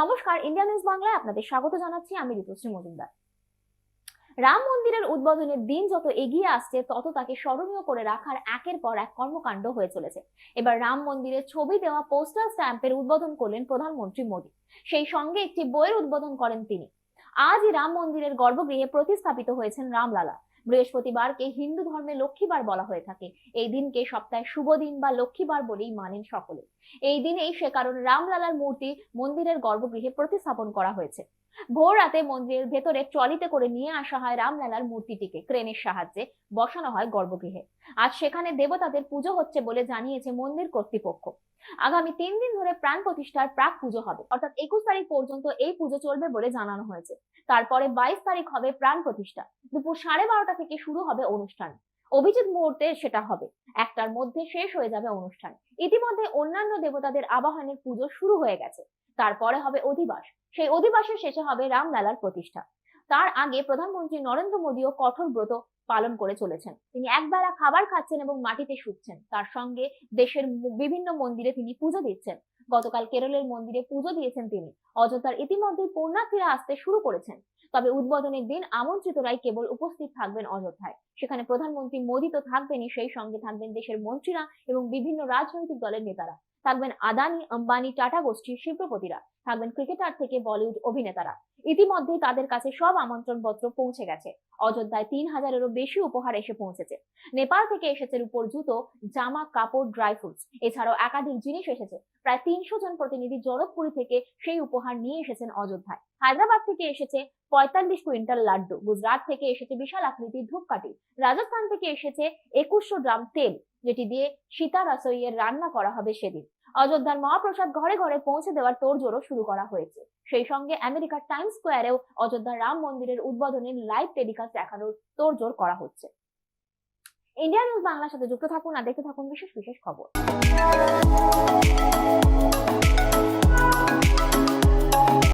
নমস্কার India news বাংলায় আপনাদের স্বাগত জানাচ্ছি। আমি ঋতুশ্রী মজুমদার। রাম মন্দিরের উদ্বোধনের দিন যত এগিয়ে আসছে, তত তাকে স্মরণীয় করে রাখার একের পর এক কর্মকাণ্ড হয়ে চলেছে। এবার রাম মন্দিরের ছবি দেওয়া পোস্টাল স্ট্যাম্পের উদ্বোধন করলেন প্রধানমন্ত্রী মোদী। সেই সঙ্গে একটি বইয়ের উদ্বোধন করেন তিনি। আজই রাম মন্দিরের গর্ভগৃহে প্রতিস্থাপিত হয়েছেন রামলালা। বৃহস্পতিবারকে হিন্দু ধর্মে লক্ষ্মীবার বলা হয়ে থাকে। এই দিনকে সপ্তাহে শুভ দিন বা লক্ষ্মীবার বলেই মানেন সকলে। এই দিনেই সে কারণে রামলালার মূর্তি মন্দিরের গর্ভগৃহে প্রতিস্থাপন করা হয়েছে। ভোর রাতে মন্দিরের ভেতরে ট্রলিতে করে নিয়ে আসা হয় রামলালার মূর্তিটিকে, ক্রেনের সাহায্যে বসানো হয় গর্ভগৃহে। আজ সেখানে দেবতাদের পুজো হচ্ছে বলে জানিয়েছে মন্দির কর্তৃপক্ষ। আগামী তিন দিন ধরে প্রাণ প্রতিষ্ঠার প্রাক পুজো হবে। অর্থাৎ একুশ তারিখ পর্যন্ত এই পুজো চলবে বলে জানানো হয়েছে। তারপরে বাইশ তারিখ হবে প্রাণ প্রতিষ্ঠা। দুপুর সাড়ে বারোটা থেকে শুরু হবে অনুষ্ঠান। অভিজিৎ মুহূর্তে সেটা হবে। একটার মধ্যে শেষ হয়ে যাবে অনুষ্ঠান। ইতিমধ্যে অন্যান্য দেবতাদের আবাহনের পুজো শুরু হয়ে গেছে। তারপরে হবে অধিবাস। সেই অধিবাসের শেষে হবে রামলালার প্রতিষ্ঠা। তার আগে প্রধানমন্ত্রী নরেন্দ্র মোদীও কঠোর ব্রত পালন করে চলেছেন। তিনি একবেলা খাবার খাচ্ছেন এবং মাটিতে শুচ্ছেন। তার সঙ্গে দেশের বিভিন্ন মন্দিরে তিনি পুজো দিচ্ছেন। গতকাল কেরলের মন্দিরে পুজো দিয়েছেন তিনি। অযোধ্যার ইতিমধ্যেই পুণ্যার্থীরা আসতে শুরু করেছেন। তবে উদ্বোধনের দিন আমন্ত্রিতরাই কেবল উপস্থিত থাকবেন অযোধ্যায়। সেখানে প্রধানমন্ত্রী মোদী তো থাকবেনই, সেই সঙ্গে থাকবেন দেশের মন্ত্রীরা এবং বিভিন্ন রাজনৈতিক দলের নেতারা। থাকবেন আদানি, আম্বানি, টাটা গোষ্ঠীর শিল্পপতিরা। থাকবেন ক্রিকেটার থেকে বলিউড অভিনেতারা। ইতিমধ্যেই তাদের কাছে সব আমন্ত্রণ পত্র পৌঁছে গেছে। অযোধ্যায় তিন হাজারেরও বেশি উপহার এসে পৌঁছেছে। নেপাল থেকে এসেছে রূপোর জুতো, জামা, কাপড় ড্রাই ফ্রুটস এছাড়াও একাধিক জিনিস এসেছে। প্রায় তিনশো জন প্রতিনিধি জরৎপুরি থেকে সেই উপহার নিয়ে এসেছেন অযোধ্যায়। হায়দ্রাবাদ থেকে এসেছে পঁয়তাল্লিশ কুইন্টাল লাড্ডু। গুজরাট থেকে এসেছে বিশাল আকৃতির ধূপকাঠি। রাজস্থান থেকে এসেছে একুশশো গ্রাম তেল, যেটি দিয়ে সীতা রাসইয়ের রান্না করা হবে সেদিন। অযোধ্যার মহাপ্রসাদ ঘরে ঘরে পৌঁছে দেওয়ার তোড়জোড়ও শুরু করা হয়েছে। সেই সঙ্গে আমেরিকার টাইম স্কোয়ারেও অযোধ্যার রাম মন্দিরের উদ্বোধনের লাইভ টেলিকাস্ট দেখানোর তোড়জোড় করা হচ্ছে। ইন্ডিয়া নিউজ বাংলার সাথে যুক্ত থাকুন আর দেখতে থাকুন বিশেষ বিশেষ খবর।